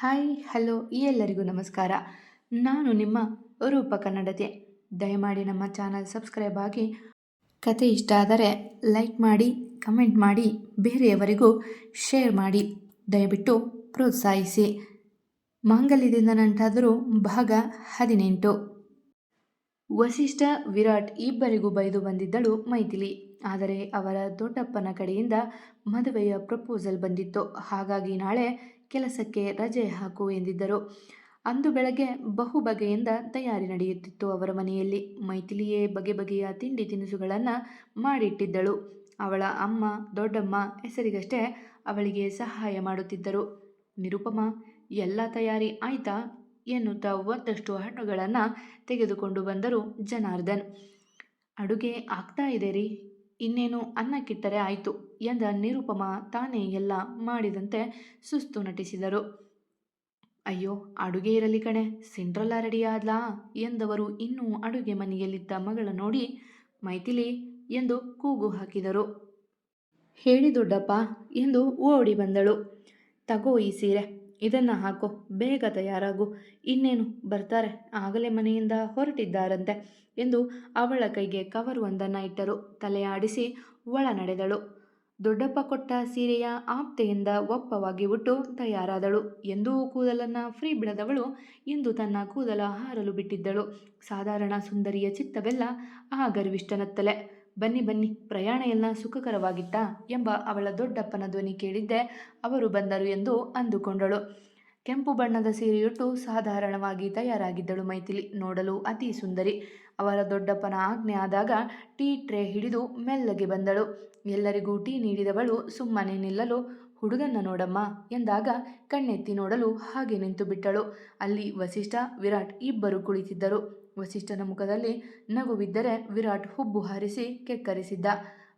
Hi, hello, ಈ ಎಲ್ಲರಿಗೂ ನಮಸ್ಕಾರ. ನಾನು ನಿಮ್ಮ ರೂಪ ಕನ್ನಡತೆ ದಯಮಾಡಿ ನಮ್ಮ ಚಾನಲ್ ಸಬ್ಸ್ಕ್ರೈಬ್ ಆಗಿ. ಕತೆ ಇಷ್ಟ ಆದರೆ ಲೈಕ್ ಮಾಡಿ, ಕಮೆಂಟ್ ಮಾಡಿ, ಬೇರೆಯವರಿಗೂ ಶೇರ್ ಮಾಡಿ. ದಯವಿಟ್ಟು ಪ್ರೋತ್ಸಾಹಿಸಿ. ಮಾಂಗಲ್ಯದಿಂದ ನಂಟಾದರೂ ಭಾಗ ಹದಿನೆಂಟು. ವಸಿಷ್ಠ ವಿರಾಟ್ ಇಬ್ಬರಿಗೂ ಬೈದು ಬಂದಿದ್ದಳು ಮೈಥಿಲಿ. ಆದರೆ ಅವರ ದೊಡ್ಡಪ್ಪನ ಕಡೆಯಿಂದ ಮದುವೆಯ ಪ್ರಪೋಸಲ್ ಬಂದಿತ್ತು. ಹಾಗಾಗಿ ನಾಳೆ ಕೆಲಸಕ್ಕೆ ರಜೆ ಹಾಕು ಎಂದಿದ್ದರು. ಅಂದು ಬೆಳಗ್ಗೆ ಬಹು ಬಗೆಯಿಂದ ತಯಾರಿ ನಡೆಯುತ್ತಿತ್ತು ಅವರ ಮನೆಯಲ್ಲಿ. ಮೈಥಿಲಿಯೇ ಬಗೆ ಬಗೆಯ ತಿಂಡಿ ತಿನಿಸುಗಳನ್ನು ಮಾಡಿಟ್ಟಿದ್ದಳು. ಅವಳ ಅಮ್ಮ, ದೊಡ್ಡಮ್ಮ ಹೆಸರಿಗಷ್ಟೇ ಅವಳಿಗೆ ಸಹಾಯ ಮಾಡುತ್ತಿದ್ದರು. ನಿರುಪಮ, ಎಲ್ಲ ತಯಾರಿ ಆಯ್ತಾ? ಎನ್ನುತ್ತಾ ಒಂದಷ್ಟು ಹಣ್ಣುಗಳನ್ನು ತೆಗೆದುಕೊಂಡು ಬಂದರು ಜನಾರ್ದನ್. ಅಡುಗೆ ಆಗ್ತಾ ಇದೆ ರೀ. ಇನ್ನೇನು ಅನ್ನಕ್ಕಿಟ್ಟರೆ ಆಯಿತು ಎಂದ ನಿರುಪಮ ತಾನೇ ಎಲ್ಲ ಮಾಡಿದಂತೆ ಸುಸ್ತು ನಟಿಸಿದರು. ಅಯ್ಯೋ, ಅಡುಗೆ ಇರಲಿ ಕಣೆ, ಸಿಂಡ್ರಲ್ಲ ರೆಡಿ ಆದ್ಲಾ? ಎಂದವರು ಇನ್ನೂ ಅಡುಗೆ ಮನೆಯಲ್ಲಿದ್ದ ಮಗಳ ನೋಡಿ, ಮೈಥಿಲಿ ಎಂದು ಕೂಗು ಹಾಕಿದರು. ಹೇಳಿ ದೊಡ್ಡಪ್ಪ ಎಂದು ಓಡಿ ಬಂದಳು. ತಗೋ ಈ ಸೀರೆ ಇದನ್ನು ಹಾಕೋ, ಬೇಗ ತಯಾರಾಗು. ಇನ್ನೇನು? ಬರ್ತಾರೆ. ಆಗಲೇ ಮನೆಯಿಂದ ಹೊರಟಿದ್ದಾರಂತೆ ಎಂದು ಅವಳ ಕೈಗೆ ಕವರ್ ಒಂದನ್ನು ಇಟ್ಟರು. ತಲೆಯಾಡಿಸಿ ಒಳ ನಡೆದಳು ದೊಡ್ಡಪ್ಪ ಕೊಟ್ಟ ಸೀರೆಯ ಆಪ್ತೆಯಿಂದ ಒಪ್ಪವಾಗಿ ಉಟ್ಟು ತಯಾರಾದಳು. ಎಂದೂ ಕೂದಲನ್ನು ಫ್ರೀ ಬಿಡದವಳು. ಇಂದು ತನ್ನ ಕೂದಲ ಹಾರಲು ಬಿಟ್ಟಿದ್ದಳು. ಸಾಧಾರಣ ಸುಂದರಿಯ ಚಿತ್ತವೆಲ್ಲ ಆ ಗರ್ವಿಷ್ಠನತ್ತಲೆ. ಬನ್ನಿ ಬನ್ನಿ, ಪ್ರಯಾಣ ಎಲ್ಲ ಸುಖಕರವಾಗಿತ್ತಾ ಎಂಬ ಅವಳ ದೊಡ್ಡಪ್ಪನ ಧ್ವನಿ ಕೇಳಿದ್ದೆ ಅವರು ಬಂದರು ಎಂದು ಅಂದುಕೊಂಡಳು. ಕೆಂಪು ಬಣ್ಣದ ಸೀರೆಯುಟ್ಟು ಸಾಧಾರಣವಾಗಿ ತಯಾರಾಗಿದ್ದಳು ಮೈಥಿಲಿ, ನೋಡಲು ಅತಿ ಸುಂದರಿ. ಅವರ ದೊಡ್ಡಪ್ಪನ ಆಜ್ಞೆ ಆದಾಗ ಟೀ ಟ್ರೇ ಹಿಡಿದು ಮೆಲ್ಲಗೆ ಬಂದಳು. ಎಲ್ಲರಿಗೂ ಟೀ ನೀಡಿದವಳು ಸುಮ್ಮನೆ ನಿಲ್ಲಲು ಹುಡುಗನ್ನ ನೋಡಮ್ಮ ಎಂದಾಗ ಕಣ್ಣೆತ್ತಿ ನೋಡಲು ಹಾಗೆ ನಿಂತು ಬಿಟ್ಟಳು. ಅಲ್ಲಿ ವಸಿಷ್ಠ, ವಿರಾಟ್ ಇಬ್ಬರು ಕುಳಿತಿದ್ದರು. ವಸಿಷ್ಠನ ಮುಖದಲ್ಲಿ ನಗುವಿದ್ದರೆ ವಿರಾಟ್ ಹುಬ್ಬು ಹಾರಿಸಿ ಕೆಕ್ಕರಿಸಿದ್ದ.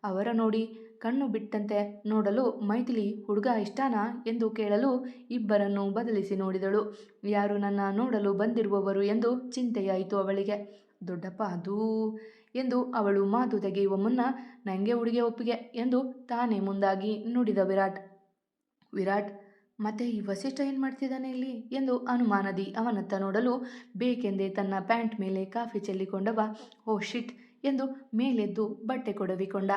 ಅವರ ನೋಡಿ ಕಣ್ಣು ಬಿಟ್ಟಂತೆ ನೋಡಲು ಮೈಥಿಲಿ ಹುಡುಗ ಇಷ್ಟಾನಾ ಎಂದು ಕೇಳಲು ಇಬ್ಬರನ್ನು ಬದಲಿಸಿ ನೋಡಿದಳು. ಯಾರು ನನ್ನ ನೋಡಲು ಬಂದಿರುವವರು ಎಂದು ಚಿಂತೆಯಾಯಿತು ಅವಳಿಗೆ. ದೊಡ್ಡಪ್ಪ, ಅದೂ ಎಂದು ಅವಳು ಮಾತು ತೆಗೆಯುವ ಮುನ್ನ ನನಗೆ ಹುಡುಗೆ ಒಪ್ಪಿಗೆ ಎಂದು ತಾನೇ ಮುಂದಾಗಿ ನುಡಿದ ವಿರಾಟ್. ವಿರಾಟ್, ಮತ್ತೆ ಈ ವಸಿಷ್ಠ ಏನು ಮಾಡ್ತಿದ್ದಾನೆ ಇಲ್ಲಿ? ಎಂದು ಅನುಮಾನದಿ ಅವನತ್ತ ನೋಡಲು, ಬೇಕೆಂದೇ ತನ್ನ ಪ್ಯಾಂಟ್ ಮೇಲೆ ಕಾಫಿ ಚೆಲ್ಲಿಕೊಂಡವ, ಓ ಶಿಟ್ ಎಂದು ಮೇಲೆದ್ದು ಬಟ್ಟೆ ಕೊಡವಿಕೊಂಡ.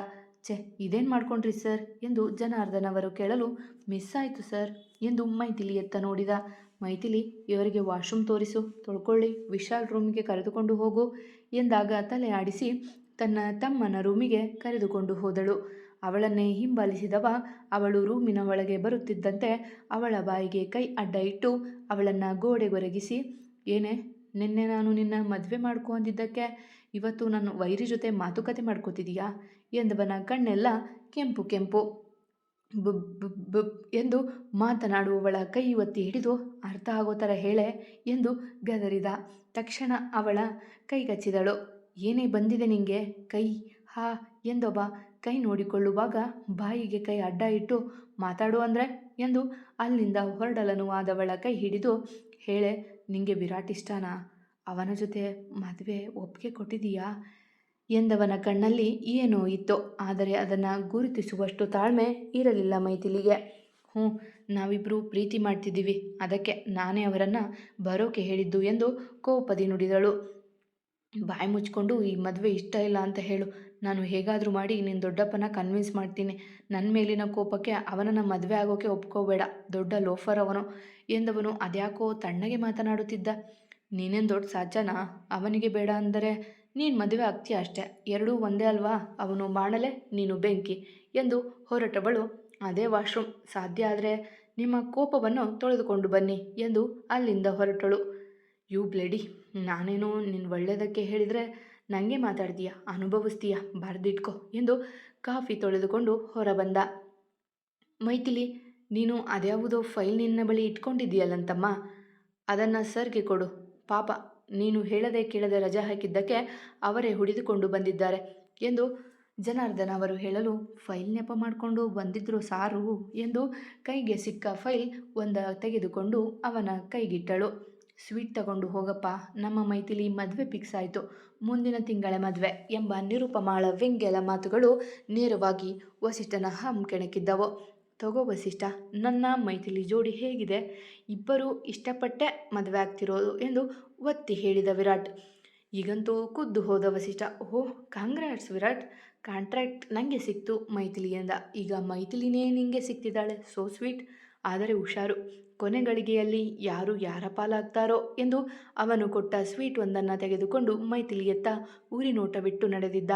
ಛೆ, ಇದೇನು ಮಾಡ್ಕೊಂಡ್ರಿ ಸರ್? ಎಂದು ಜನಾರ್ದನ್ ಅವರು ಕೇಳಲು, ಮಿಸ್ ಆಯಿತು ಸರ್ ಎಂದು ಮೈಥಿಲಿ ಎತ್ತ ನೋಡಿದ. ಮೈಥಿಲಿ, ಇವರಿಗೆ ವಾಶ್ರೂಮ್ ತೋರಿಸು, ತೊಳ್ಕೊಳ್ಳಿ, ವಿಶಾಲ್ ರೂಮಿಗೆ ಕರೆದುಕೊಂಡು ಹೋಗು ಎಂದಾಗ ತಲೆ ಆಡಿಸಿ ತನ್ನ ತಮ್ಮನ ರೂಮಿಗೆ ಕರೆದುಕೊಂಡು ಹೋದಳು. ಅವಳನ್ನೇ ಹಿಂಬಾಲಿಸಿದವ ಅವಳು ರೂಮಿನ ಒಳಗೆ ಬರುತ್ತಿದ್ದಂತೆ ಅವಳ ಬಾಯಿಗೆ ಕೈ ಅಡ್ಡ ಇಟ್ಟು ಅವಳನ್ನು ಗೋಡೆಗೊರಗಿಸಿ, ಏನೇ, ನಿನ್ನೆ ನಾನು ನಿನ್ನ ಮದುವೆ ಮಾಡ್ಕೊ ಅಂದಿದ್ದಕ್ಕೆ ಇವತ್ತು ನನ್ನ ವೈರಿ ಜೊತೆ ಮಾತುಕತೆ ಮಾಡ್ಕೋತಿದೀಯಾ? ಎಂದವನ ಕಣ್ಣೆಲ್ಲ ಕೆಂಪು ಕೆಂಪು. ಎಂದು ಮಾತನಾಡುವವಳ ಕೈ ಒತ್ತಿ ಹಿಡಿದು, ಅರ್ಥ ಆಗೋ ಥರ ಹೇಳೆ ಎಂದು ಗದರಿದ ತಕ್ಷಣ ಅವಳ ಕೈಗಚ್ಚಿದಳು ಏನೇ ಬಂದಿದೆ ನಿಂಗೆ? ಕೈ, ಹಾ ಎಂದೊಬ್ಬ ಕೈ ನೋಡಿಕೊಳ್ಳುವಾಗ ಬಾಯಿಗೆ ಕೈ ಅಡ್ಡ ಇಟ್ಟು, ಮಾತಾಡು ಅಂದರೆ? ಎಂದು ಅಲ್ಲಿಂದ ಹೊರಡಲನುವಾದವಳ ಕೈ ಹಿಡಿದು, ಹೇಳೆ, ನಿಂಗೆ ವಿರಾಟ್ ಇಷ್ಟನಾ? ಅವನ ಜೊತೆ ಮದುವೆ ಒಪ್ಪಿಗೆ ಕೊಟ್ಟಿದೀಯಾ ಎಂದವನ ಕಣ್ಣಲ್ಲಿ ಏನೋ ಇತ್ತು, ಆದರೆ ಅದನ್ನು ಗುರುತಿಸುವಷ್ಟು ತಾಳ್ಮೆ ಇರಲಿಲ್ಲ ಮೈಥಿಲಿಗೆ. ಹ್ಞೂ ನಾವಿಬ್ಬರು ಪ್ರೀತಿ ಮಾಡ್ತಿದ್ದೀವಿ, ಅದಕ್ಕೆ ನಾನೇ ಅವರನ್ನು ಬರೋಕೆ ಹೇಳಿದ್ದು ಎಂದು ಕೋಪದಿ ನುಡಿದಳು. ಬಾಯಿ ಮುಚ್ಕೊಂಡು ಈ ಮದುವೆ ಇಷ್ಟ ಇಲ್ಲ ಅಂತ ಹೇಳು ನಾನು ಹೇಗಾದರೂ ಮಾಡಿ ನಿನ್ನ ದೊಡ್ಡಪ್ಪನ ಕನ್ವಿನ್ಸ್ ಮಾಡ್ತೀನಿ. ನನ್ನ ಮೇಲಿನ ಕೋಪಕ್ಕೆ ಅವನನ್ನು ಮದುವೆ ಆಗೋಕೆ ಒಪ್ಕೋಬೇಡ. ದೊಡ್ಡ ಲೋಫರ್ ಅವನು ಎಂದವನು ಅದ್ಯಾಕೋ ತಣ್ಣಗೆ ಮಾತನಾಡುತ್ತಿದ್ದ. ನೀನೇನು ದೊಡ್ಡ ಸಾಚನಾ ಅವನಿಗೆ ಬೇಡ ಅಂದರೆ ನೀನು ಮದುವೆ ಆಗ್ತೀಯ ಅಷ್ಟೇ. ಎರಡೂ ಒಂದೇ ಅಲ್ವಾ? ಅವನು ಮಾಡಲೆ ನೀನು ಬೆಂಕಿ ಎಂದು ಹೊರಟವಳು. ಅದೇ ವಾಶ್ರೂಮ್. ಸಾಧ್ಯ ಆದರೆ ನಿಮ್ಮ ಕೋಪವನ್ನು ತೊಳೆದುಕೊಂಡು ಬನ್ನಿ ಎಂದು ಅಲ್ಲಿಂದ ಹೊರಟಳು. ಯು ಬ್ಲೇಡಿ, ನಾನೇನು ನಿನ್ನ ಒಳ್ಳೆಯದಕ್ಕೆ ಹೇಳಿದರೆ ನನಗೆ ಮಾತಾಡ್ತೀಯ, ಅನುಭವಿಸ್ತೀಯ, ಬರೆದಿಟ್ಕೊ ಎಂದು ಕಾಫಿ ತೊಳೆದುಕೊಂಡು ಹೊರಬಂದ. ಮೈಥಿಲಿ, ನೀನು ಅದ್ಯಾವುದೋ ಫೈಲ್ ನಿನ್ನ ಬಳಿ ಇಟ್ಕೊಂಡಿದ್ದೀಯಲ್ಲಂತಮ್ಮ? ಅದನ್ನು ಸರ್ಗೆ ಕೊಡು. ಪಾಪ, ನೀನು ಹೇಳದೆ ಕೇಳದೆ ರಜೆ ಹಾಕಿದ್ದಕ್ಕೆ ಅವರೇ ಹುಡಿದುಕೊಂಡು ಬಂದಿದ್ದಾರೆ ಎಂದು ಜನಾರ್ದನ ಅವರು ಹೇಳಲು ಫೈಲ್ ನೆಪ ಮಾಡಿಕೊಂಡು ಬಂದಿದ್ರು ಸಾರು ಎಂದು ಕೈಗೆ ಸಿಕ್ಕ ಫೈಲ್ ಒಂದ ತೆಗೆದುಕೊಂಡು ಅವನ ಕೈಗಿಟ್ಟಳು. ಸ್ವೀಟ್ ತಗೊಂಡು ಹೋಗಪ್ಪ. ನಮ್ಮ ಮೈಥಿಲಿ ಮದುವೆ ಫಿಕ್ಸ್ ಆಯಿತು. ಮುಂದಿನ ತಿಂಗಳ ಮದುವೆ ಎಂಬ ನಿರುಪಮಾಳ ವ್ಯಂಗ್ಯಲ ಮಾತುಗಳು ನೇರವಾಗಿ ವಸಿಷ್ಠನ ಹಮ್ ಕೆಣಕಿದ್ದವು. ತಗೋ ವಸಿಷ್ಠ, ನನ್ನ ಮೈಥಿಲಿ ಜೋಡಿ ಹೇಗಿದೆ? ಇಬ್ಬರು ಇಷ್ಟಪಟ್ಟೆ ಮದುವೆ ಆಗ್ತಿರೋದು ಎಂದು ಒತ್ತಿ ಹೇಳಿದ ವಿರಾಟ್. ಈಗಂತೂ ಖುದ್ದು ಹೋದ Vasishtha, oh congrats Virat. Contract ನನಗೆ ಸಿಕ್ತು ಮೈಥಿಲಿಯಿಂದ. ಈಗ ಮೈಥಿಲಿನೇ ನಿಂಗೆ ಸಿಕ್ತಿದ್ದಾಳೆ. ಸೋ ಸ್ವೀಟ್ ಆದರೆ ಹುಷಾರು. ಕೊನೆ ಗಳಿಗೆಯಲ್ಲಿ ಯಾರು ಯಾರ ಪಾಲಾಗ್ತಾರೋ ಎಂದು ಅವನು ಕೊಟ್ಟ ಸ್ವೀಟ್ ಒಂದನ್ನು ತೆಗೆದುಕೊಂಡು ಮೈಥಿಲಿಯತ್ತ ಊರಿನೋಟ ಬಿಟ್ಟು ನಡೆದಿದ್ದ.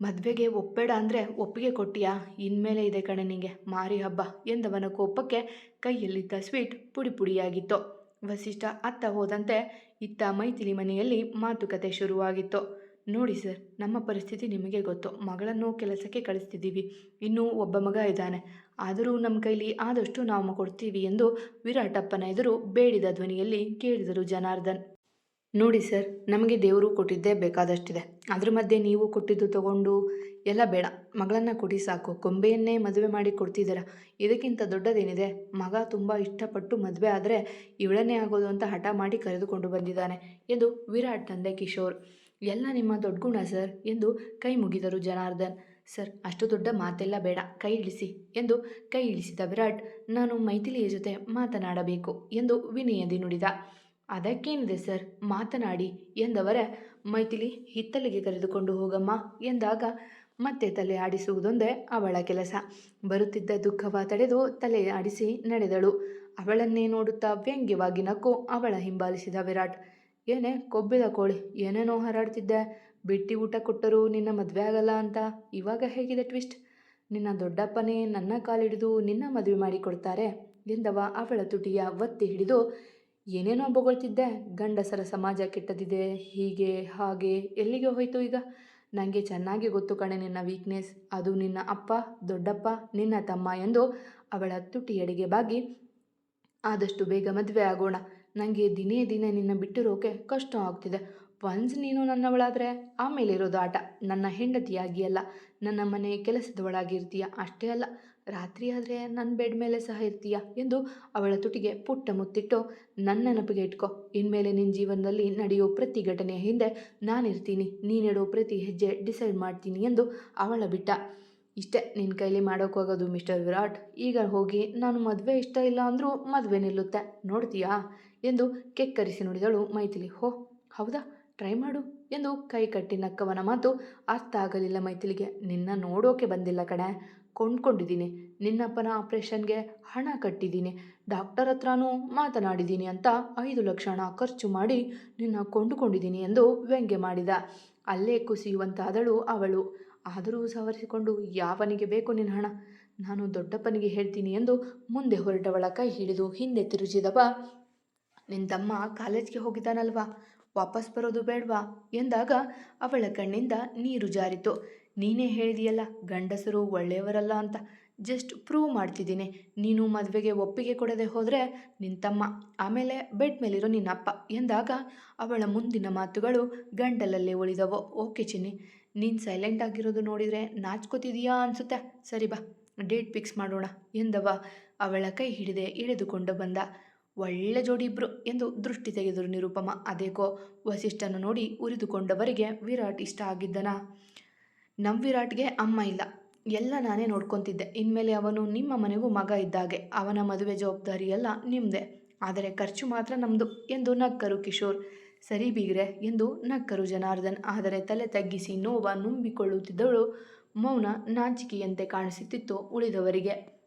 ಮದುವೆಗೆ ಒಪ್ಪೇಡ ಅಂದರೆ ಒಪ್ಪಿಗೆ ಕೊಟ್ಟಿಯಾ? ಇನ್ಮೇಲೆ ಇದೆ ಕಣೆ ನಿಂಗೆ, ಮಾರಿ ಹಬ್ಬ ಎಂದವನ ಕೋಪಕ್ಕೆ ಕೈಯಲ್ಲಿದ್ದ ಸ್ವೀಟ್ ಪುಡಿ ಪುಡಿಯಾಗಿತ್ತು. ವಸಿಷ್ಠ ಅತ್ತ ಹೋದಂತೆ ಇತ್ತ ಮೈಥಿಲಿ ಮನೆಯಲ್ಲಿ ಮಾತುಕತೆ ಶುರುವಾಗಿತ್ತು. ನೋಡಿ ಸರ್, ನಮ್ಮ ಪರಿಸ್ಥಿತಿ ನಿಮಗೆ ಗೊತ್ತು. ಮಗಳನ್ನು ಕೆಲಸಕ್ಕೆ ಕಳಿಸ್ತಿದ್ದೀವಿ. ಇನ್ನೂ ಒಬ್ಬ ಮಗ ಇದ್ದಾನೆ. ಆದರೂ ನಮ್ಮ ಕೈಲಿ ಆದಷ್ಟು ನಾವು ಕೊಡ್ತೀವಿ ಎಂದು ವಿರಾಟಪ್ಪನ ಎದುರು ಬೇಡಿದ ಧ್ವನಿಯಲ್ಲಿ ಕೇಳಿದರು ಜನಾರ್ದನ್. ನೋಡಿ ಸರ್, ನಮಗೆ ದೇವರು ಕೊಟ್ಟಿದ್ದೇ ಬೇಕಾದಷ್ಟಿದೆ. ಅದ್ರ ಮಧ್ಯೆ ನೀವು ಕೊಟ್ಟಿದ್ದು ತಗೊಂಡು ಎಲ್ಲ ಬೇಡ. ಮಗಳನ್ನು ಕೊಡಿ ಸಾಕು. ಕೊಂಬೆಯನ್ನೇ ಮದುವೆ ಮಾಡಿ ಕೊಡ್ತಿದ್ದೀರ? ಇದಕ್ಕಿಂತ ದೊಡ್ಡದೇನಿದೆ? ಮಗ ತುಂಬ ಇಷ್ಟಪಟ್ಟು ಮದುವೆ ಆದರೆ ಇವಳನ್ನೇ ಆಗೋದು ಅಂತ ಹಠ ಮಾಡಿ ಕರೆದುಕೊಂಡು ಬಂದಿದ್ದಾನೆ ಎಂದು ವಿರಾಟ್ ತಂದೆ ಕಿಶೋರ್. ಎಲ್ಲ ನಿಮ್ಮ ದೊಡ್ಡ ಗುಣ ಸರ್ ಎಂದು ಕೈ ಮುಗಿದರು ಜನಾರ್ದನ್. ಸರ್, ಅಷ್ಟು ದೊಡ್ಡ ಮಾತೆಲ್ಲ ಬೇಡ, ಕೈ ಇಳಿಸಿ ಎಂದು ಕೈ ಇಳಿಸಿದ ವಿರಾಟ್, ನಾನು ಮೈಥಿಲಿಯ ಜೊತೆ ಮಾತನಾಡಬೇಕು ಎಂದು ವಿನಯದಿ ನುಡಿದ. ಅದಕ್ಕೇನಿದೆ ಸರ್, ಮಾತನಾಡಿ ಎಂದವರ ಮೈಥಿಲಿ ಹಿತ್ತಲಿಗೆ ಕರೆದುಕೊಂಡು ಹೋಗಮ್ಮ ಎಂದಾಗ ಮತ್ತೆ ತಲೆ ಆಡಿಸುವುದೊಂದೇ ಅವಳ ಕೆಲಸ. ಬರುತ್ತಿದ್ದ ದುಃಖವ ತಡೆದು ತಲೆ ಆಡಿಸಿ ನಡೆದಳು. ಅವಳನ್ನೇ ನೋಡುತ್ತಾ ವ್ಯಂಗ್ಯವಾಗಿ ನಕ್ಕು ಅವಳ ಹಿಂಬಾಲಿಸಿದ ವಿರಾಟ್, ಏನೇ, ಕೊಬ್ಬಿದ ಕೋಳಿ, ಏನೇನೋ ಹಾರಾಡ್ತಿದ್ದೆ ಬಿಟ್ಟಿ ಊಟ ಕೊಟ್ಟರು ನಿನ್ನ ಮದುವೆ ಆಗಲ್ಲ ಅಂತ ಇವಾಗ ಹೇಗಿದೆ ಟ್ವಿಸ್ಟ್. ನಿನ್ನ ದೊಡ್ಡಪ್ಪನೇ ನನ್ನ ಕಾಲಿಡಿದು ನಿನ್ನ ಮದುವೆ ಮಾಡಿಕೊಡ್ತಾರೆ ಎಂದವ ಅವಳ ತುಟಿಯ ಒತ್ತಿ ಹಿಡಿದು, ಏನೇನೋ ಬೊಗಳ್ತಿದ್ದೆ, ಗಂಡಸರ ಸಮಾಜ ಕೆಟ್ಟದಿದೆ, ಹೀಗೆ, ಹಾಗೆ, ಎಲ್ಲಿಗೆ ಹೋಯಿತು ಈಗ? ನನಗೆ ಚೆನ್ನಾಗಿ ಗೊತ್ತು ಕಣೆ ನಿನ್ನ ವೀಕ್ನೆಸ್ ಅದು ನಿನ್ನ ಅಪ್ಪ, ದೊಡ್ಡಪ್ಪ, ನಿನ್ನ ತಮ್ಮ ಎಂದು ಅವಳ ತುಟಿಯಡೆಗೆ ಬಾಗಿ, ಆದಷ್ಟು ಬೇಗ ಮದುವೆ ಆಗೋಣ. ನನಗೆ ದಿನೇ ದಿನೇ ನಿನ್ನ ಬಿಟ್ಟಿರೋಕೆ ಕಷ್ಟ ಆಗ್ತಿದೆ. ಒನ್ಸ್ ನೀನು ನನ್ನವಳಾದರೆ ಆಮೇಲೆ ಇರೋದು ಆಟ ನನ್ನ ಹೆಂಡತಿಯಾಗಿ ಅಲ್ಲ ನನ್ನ ಮನೆ ಕೆಲಸದವಳಾಗಿರ್ತೀಯ ಅಷ್ಟೇ ಅಲ್ಲ, ರಾತ್ರಿ ಆದರೆ ನನ್ನ ಬೆಡ್ ಮೇಲೆ ಸಹ ಇರ್ತೀಯ ಎಂದು ಅವಳ ತುಟಿಗೆ ಪುಟ್ಟ ಮುತ್ತಿಟ್ಟು ನನ್ನ ನೆನಪಿಗೆ ಇಟ್ಕೊ. ಇನ್ಮೇಲೆ ನಿನ್ನ ಜೀವನದಲ್ಲಿ ನಡೆಯೋ ಪ್ರತಿ ಘಟನೆಯ ಹಿಂದೆ ನಾನಿರ್ತೀನಿ, ನೀನಿಡೋ ಪ್ರತಿ ಹೆಜ್ಜೆ ಡಿಸೈಡ್ ಮಾಡ್ತೀನಿ ಎಂದು ಅವಳ ಬಿಟ್ಟ. ಇಷ್ಟೇ ನಿನ್ನ ಕೈಲಿ ಮಾಡೋಕ್ಕೋಗೋದು ಮಿಸ್ಟರ್ ವಿರಾಟ್. ಈಗ ಹೋಗಿ ನಾನು ಮದುವೆ ಇಷ್ಟ ಇಲ್ಲ ಅಂದರೂ ಮದುವೆ ನಿಲ್ಲುತ್ತೆ, ನೋಡ್ತೀಯಾ? ಎಂದು ಕೆಕ್ಕರಿಸಿ ನುಡಿದಳು ಮೈಥಿಲಿ. ಹೋ, ಹೌದಾ? ಟ್ರೈ ಮಾಡು ಎಂದು ಕೈ ಕಟ್ಟಿ ನಕ್ಕವನ ಮಾತು ಅರ್ಥ ಆಗಲಿಲ್ಲ ಮೈಥಿಲಿಗೆ. ನಿನ್ನ ನೋಡೋಕೆ ಬಂದಿಲ್ಲ ಕಣೆ. ಕೊಂಡ್ಕೊಂಡಿದ್ದೀನಿ. ನಿನ್ನಪ್ಪನ ಆಪ್ರೇಷನ್ಗೆ ಹಣ ಕಟ್ಟಿದ್ದೀನಿ. ಡಾಕ್ಟರ್ ಹತ್ರನೂ ಮಾತನಾಡಿದ್ದೀನಿ ಅಂತ ಐದು ಲಕ್ಷ ಹಣ ಖರ್ಚು ಮಾಡಿ ನಿನ್ನ ಕೊಂಡುಕೊಂಡಿದ್ದೀನಿ ಎಂದು ವ್ಯಂಗ್ಯ ಮಾಡಿದ. ಅಲ್ಲೇ ಕುಸಿಯುವಂತಾದಳು ಅವಳು. ಆದರೂ ಸವರಿಸಿಕೊಂಡು ಯಾವನಿಗೆ ಬೇಕು ನಿನ್ನ ಹಣ? ನಾನು ದೊಡ್ಡಪ್ಪನಿಗೆ ಹೇಳ್ತೀನಿ ಎಂದು ಮುಂದೆ ಹೊರಟವಳ ಕೈ ಹಿಡಿದು ಹಿಂದೆ ತಿರುಚಿದವ. ನಿನ್ನ ತಮ್ಮ ಕಾಲೇಜ್ಗೆ ಹೋಗಿದ್ದಾನಲ್ವಾ? ವಾಪಸ್ ಬರೋದು ಬೇಡವಾ? ಎಂದಾಗ ಅವಳ ಕಣ್ಣಿಂದ ನೀರು ಜಾರಿತು. ನೀನೇ ಹೇಳಿದೆಯಲ್ಲ, ಗಂಡಸರು ಒಳ್ಳೆಯವರಲ್ಲ ಅಂತ. ಜಸ್ಟ್ ಪ್ರೂವ್ ಮಾಡ್ತಿದ್ದೀನಿ. ನೀನು ಮದುವೆಗೆ ಒಪ್ಪಿಗೆ ಕೊಡದೆ ಹೋದರೆ ನಿನ್ನ ತಮ್ಮ ಆಮೇಲೆ ಬೆಡ್ ಮೇಲಿರೋ ನಿನ್ನ ಅಪ್ಪ ಎಂದಾಗ ಅವಳ ಮುಂದಿನ ಮಾತುಗಳು ಗಂಟಲಲ್ಲೇ ಉಳಿದವು. ಓಕೆ ಚಿನ್ನಿ, ನೀನು ಸೈಲೆಂಟ್ ಆಗಿರೋದು ನೋಡಿದರೆ ನಾಚ್ಕೋತಿದೀಯಾ ಅನಿಸುತ್ತೆ. ಸರಿ ಬಾ, ಡೇಟ್ ಫಿಕ್ಸ್ ಮಾಡೋಣ ಎಂದವ. ಅವಳ ಕೈ ಹಿಡಿದೆ ಇಳಿದುಕೊಂಡು ಬಂದ. ಒಳ್ಳೆ ಜೋಡಿ ಇಬ್ರು ಎಂದು ದೃಷ್ಟಿ ತೆಗೆದರು ನಿರುಪಮ. ಅದೇಕೋ? ವಸಿಷ್ಠನ ನೋಡಿ ಉರಿದುಕೊಂಡವರಿಗೆ ವಿರಾಟ್ ಇಷ್ಟ ಆಗಿದ್ದನ? ನಮ್ಮ ವಿರಾಟ್ಗೆ ಅಮ್ಮ ಇಲ್ಲ. ಎಲ್ಲ ನಾನೇ ನೋಡ್ಕೊತಿದ್ದೆ. ಇನ್ಮೇಲೆ ಅವನು ನಿಮ್ಮ ಮನೆಗೂ ಮಗ ಇದ್ದಾಗೆ. ಅವನ ಮದುವೆ ಜವಾಬ್ದಾರಿ ಎಲ್ಲ ನಿಮ್ಮದೇ ಆದರೆ ಖರ್ಚು ಮಾತ್ರ ನಮ್ಮದು ಎಂದು ನಕ್ಕರು ಕಿಶೋರ್. ಸರಿ ಬೀಗ್ರೆ ಎಂದು ನಕ್ಕರು ಜನಾರ್ದನ್. ಆದರೆ ತಲೆ ತಗ್ಗಿಸಿ ನೋವ ನುಂಬಿಕೊಳ್ಳುತ್ತಿದ್ದವಳು ಮೌನ ನಾಚಿಕೆಯಂತೆ ಕಾಣಿಸುತ್ತಿತ್ತು ಉಳಿದವರಿಗೆ.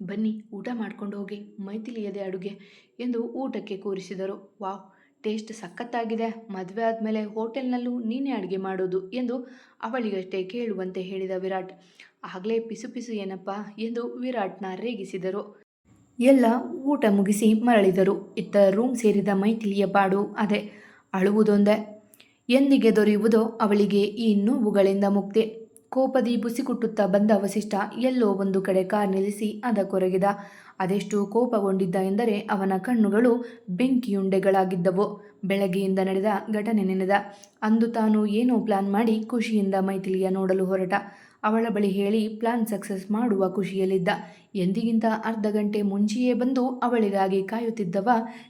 ಬನ್ನಿ, ಊಟ ಮಾಡ್ಕೊಂಡು ಹೋಗಿ ಮೈಥಿಲಿಯದೆ ಅಡುಗೆ ಎಂದು ಊಟಕ್ಕೆ ಕೂರಿಸಿದರು. ವಾವ್, ಟೇಸ್ಟ್ ಸಖತ್ತಾಗಿದೆ. ಮದುವೆ ಆದಮೇಲೆ ಹೋಟೆಲ್ನಲ್ಲೂ ನೀನೇ ಅಡುಗೆ ಮಾಡೋದು ಎಂದು ಅವಳಿಗಷ್ಟೇ ಕೇಳುವಂತೆ ಹೇಳಿದ ವಿರಾಟ್. ಆಗಲೇ ಪಿಸು ಪಿಸು ಏನಪ್ಪ ಎಂದು ವಿರಾಟ್ನ ರೇಗಿಸಿದರು. ಎಲ್ಲ ಊಟ ಮುಗಿಸಿ ಮರಳಿದರು. ಇತ್ತ ರೂಮ್ ಸೇರಿದ ಮೈಥಿಲಿಯ ಪಾಡು ಅದೇ, ಅಳುವುದೊಂದೇ. ಎಂದಿಗೆ ದೊರೆಯುವುದೋ ಅವಳಿಗೆ ಈ ನೋವುಗಳಿಂದ ಮುಕ್ತಿ. ಕೋಪದಿ ಬುಸಿಕುಟ್ಟುತ್ತಾ ಬಂದ ವಸಿಷ್ಠ ಎಲ್ಲೋ ಒಂದು ಕಡೆ ಕಾರ್ ನಿಲ್ಲಿಸಿ ಅದ ಕೊರಗಿದ ಅದೆಷ್ಟು ಕೋಪಗೊಂಡಿದ್ದ ಎಂದರೆ ಅವನ ಕಣ್ಣುಗಳು ಬೆಂಕಿಯುಂಡೆಗಳಾಗಿದ್ದವು. ಬೆಳಗ್ಗೆಯಿಂದ ನಡೆದ ಘಟನೆ ನೆನೆದ. ಅಂದು ತಾನು ಏನೋ ಪ್ಲಾನ್ ಮಾಡಿ ಖುಷಿಯಿಂದ ಮೈಥಿಲಿಯ ನೋಡಲು ಹೊರಟ. ಅವಳ ಬಳಿ ಹೇಳಿ ಪ್ಲಾನ್ ಸಕ್ಸಸ್ ಮಾಡುವ ಖುಷಿಯಲ್ಲಿದ್ದ. ಎಂದಿಗಿಂತ ಅರ್ಧ ಗಂಟೆ ಮುಂಚೆಯೇ ಬಂದು ಅವಳಿಗಾಗಿ ಕಾಯುತ್ತಿದ್ದವ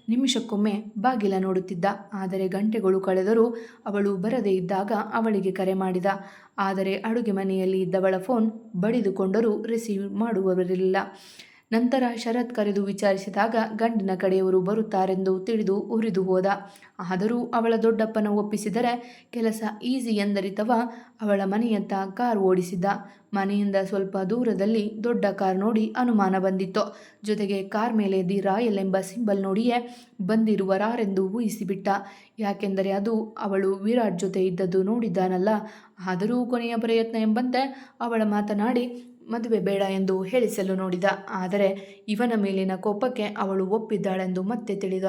ನಿಮಿಷಕ್ಕೊಮ್ಮೆ ಬಾಗಿಲ ನೋಡುತ್ತಿದ್ದ. ಆದರೆ ಗಂಟೆಗಳು ಕಳೆದರೂ ಅವಳು ಬರದೇ ಇದ್ದಾಗ ಅವಳಿಗೆ ಕರೆ ಮಾಡಿದ. ಆದರೆ ಅಡುಗೆ ಮನೆಯಲ್ಲಿ ಇದ್ದವಳ ಫೋನ್ ಬಡಿದುಕೊಂಡರೂ ರಿಸೀವ್ ಮಾಡುವವರಿಲ್ಲ ನಂತರ ಶರತ್ ಕರೆದು ವಿಚಾರಿಸಿದಾಗ ಗಂಡಿನ ಕಡೆಯವರು ಬರುತ್ತಾರೆಂದು ತಿಳಿದು ಉರಿದು ಹೋದ. ಆದರೂ ಅವಳ ದೊಡ್ಡಪ್ಪನ ಒಪ್ಪಿಸಿದರೆ ಕೆಲಸ ಈಸಿ ಎಂದರಿತವ ಅವಳ ಮನೆಯತ್ತ ಕಾರ್ ಓಡಿಸಿದ್ದ. ಮನೆಯಿಂದ ಸ್ವಲ್ಪ ದೂರದಲ್ಲಿ ದೊಡ್ಡ ಕಾರ್ ನೋಡಿ ಅನುಮಾನ ಬಂದಿತ್ತು. ಜೊತೆಗೆ ಕಾರ್ ಮೇಲೆ ದಿ ರಾಯಲ್ ಎಂಬ ಸಿಂಬಲ್ ನೋಡಿಯೇ ಬಂದಿರುವರಾರೆಂದು ಊಹಿಸಿಬಿಟ್ಟ. ಯಾಕೆಂದರೆ ಅದು ಅವಳು ವಿರಾಟ್ ಜೊತೆ ಇದ್ದದ್ದು ನೋಡಿದ್ದಾನಲ್ಲ. ಆದರೂ ಕೊನೆಯ ಪ್ರಯತ್ನ ಎಂಬಂತೆ ಅವಳ ಮಾತನಾಡಿ ಮದುವೆ ಬೇಡ ಎಂದು ಹೇಳಿಸಲು ನೋಡಿದ. ಆದರೆ ಇವನ ಮೇಲಿನ ಕೋಪಕ್ಕೆ ಅವಳು ಒಪ್ಪಿದ್ದಾಳೆಂದು ಮತ್ತೆ ತಿಳಿದ.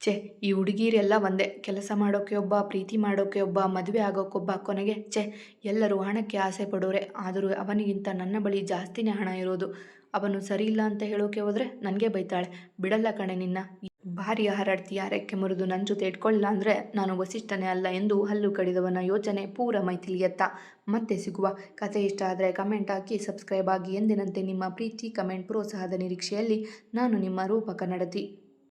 ಛೆ, ಈ ಹುಡುಗಿರೆಲ್ಲ ಒಂದೇ. ಕೆಲಸ ಮಾಡೋಕ್ಕೆ ಒಬ್ಬ, ಪ್ರೀತಿ ಮಾಡೋಕ್ಕೆ ಒಬ್ಬ, ಮದುವೆ ಆಗೋಕ್ಕೊಬ್ಬ ಕೊನೆಗೆ. ಛೆ, ಎಲ್ಲರೂ ಹಣಕ್ಕೆ ಆಸೆ ಪಡೋರೆ. ಆದರೂ ಅವನಿಗಿಂತ ನನ್ನ ಬಳಿ ಜಾಸ್ತಿನೇ ಹಣ ಇರೋದು. ಅವನು ಸರಿ ಇಲ್ಲ ಅಂತ ಹೇಳೋಕೆ ಹೋದರೆ ನನಗೆ ಬೈತಾಳೆ. ಬಿಡಲ್ಲ ಕಣೆ ನಿನ್ನ. ಭಾರಿ ಹರಡ್ತಿ ರೆಕ್ಕೆ ಮುರಿದು ನನ್ನ ಜೊತೆ ಇಟ್ಕೊಳ್ಳ ಅಂದರೆ ನಾನು ವಸಿಷ್ಠನೇ ಅಲ್ಲ ಎಂದು ಹಲ್ಲು ಕಡಿದವನ ಯೋಚನೆ ಪೂರ ಮೈಥಿಲಿಯತ್ತ. ಮತ್ತೆ ಸಿಗುವ ಕತೆ ಇಷ್ಟ ಆದರೆ ಕಮೆಂಟ್ ಹಾಕಿ ಸಬ್ಸ್ಕ್ರೈಬ್ ಆಗಿ ಎಂದಿನಂತೆ ನಿಮ್ಮ ಪ್ರೀತಿ ಕಮೆಂಟ್ ಪ್ರೋತ್ಸಾಹದ ನಿರೀಕ್ಷೆಯಲ್ಲಿ ನಾನು ನಿಮ್ಮ ರೂಪಕ ಕನ್ನಡತಿ